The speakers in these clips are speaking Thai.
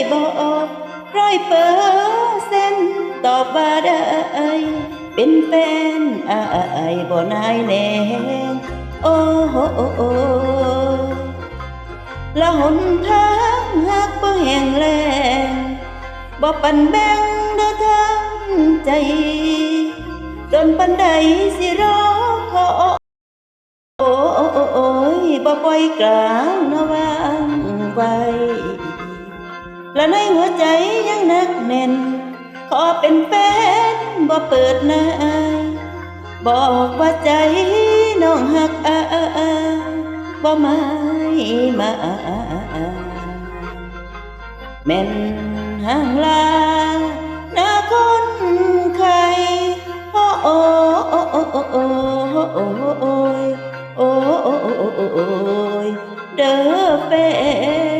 ได้บ่ร้อยเปอร์เซ็นตอบบ่ได้เป็นแฟนอายบ่นายแนงโอ้โหละหนทางหักบ่แห้งแล้งบ่ปันแบ่งเด้อทางใจจนปันใดสิรอขอโอ้โอ้โอ้โอ้ยบ่ปล่อยกลางนะวางไว้ และในหัวใจยังนักแน่น ขอเป็นแฟนบ่เปิดหน้าบอกว่าใจน้องหักอาบ่ไม่มาแม่นห่างลาหน้าคนใครโอ้โอ้โอ้โอ้โอ้โอ้โอ้โอ้ยโอ้โอ้โอ้โอ้โอ้โอ้ยเด้อเป็นน้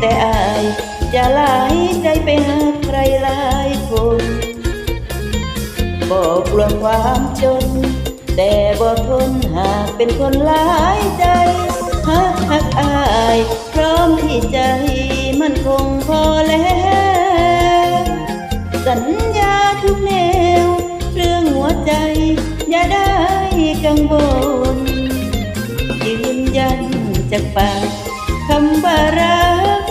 แต่อายอย่าหลายใจไปหาใครหลายคน บอกลวงความจน แต่บ่ทนหากเป็นคนหลายใจหักหักอายพร้อมที่ใจมันคงพอแล้ว สัญญาทุกแนว เรื่องหัวใจอย่าได้กังวลยืนยันจากปากคำว่ารัก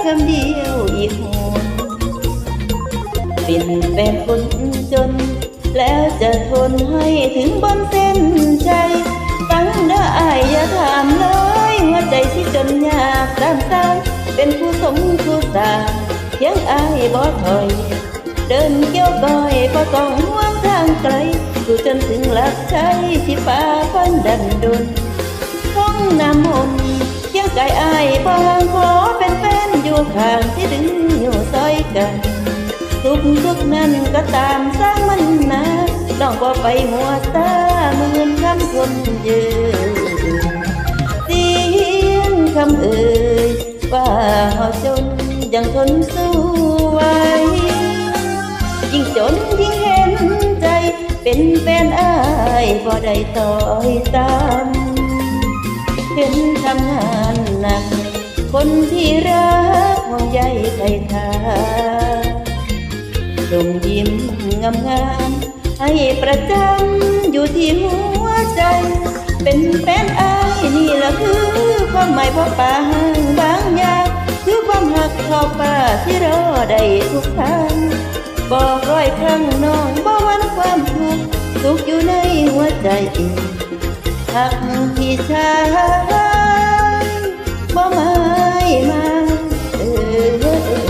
thơm điêu ý hồn. Biển ven khôn chân lẽ giờ thôn hay ถึง bom sen chay. Tăng đã ai đã thảm lối hoa chạy xí trần nhạc tan tan, bên khu sống khu già chẳng ai bỏ thời. Đơn kêu gọi và còn hoang thang cây dù chân từng lạc cháy chỉ ba con đần đồn. Không nằm hồn chẳng cái ai bao hàng khó อยู่ข้างที่ดึงอยู่ซอยกันทุกทุกนั้นก็ตามสร้างมันนะน้องว่าไปหัวตาหมือนคำคนยืนเสียงคำเอ่ยว่าหอจนยังทนสู้ไว้ยิ่งจนยิ่งเห็นใจ เป็นแฟนอ้ายบ่ได้ต่อยตามเห็นทำงานหนักคนที่รัก ใยใครทาส่งยิ้มงามงามๆให้ประจำอยู่ที่หัวใจ เป็นแฟนอายนี่ละคือความหมายพ่อป่าห้างบางอย่างคือความหักขอบป่าที่รอได้ทุกทางบอกร้อยครั้งน้องบ่หวันความทุกข์ทุกข์อยู่ในหัวใจหักที่ชายบอกมา Hey.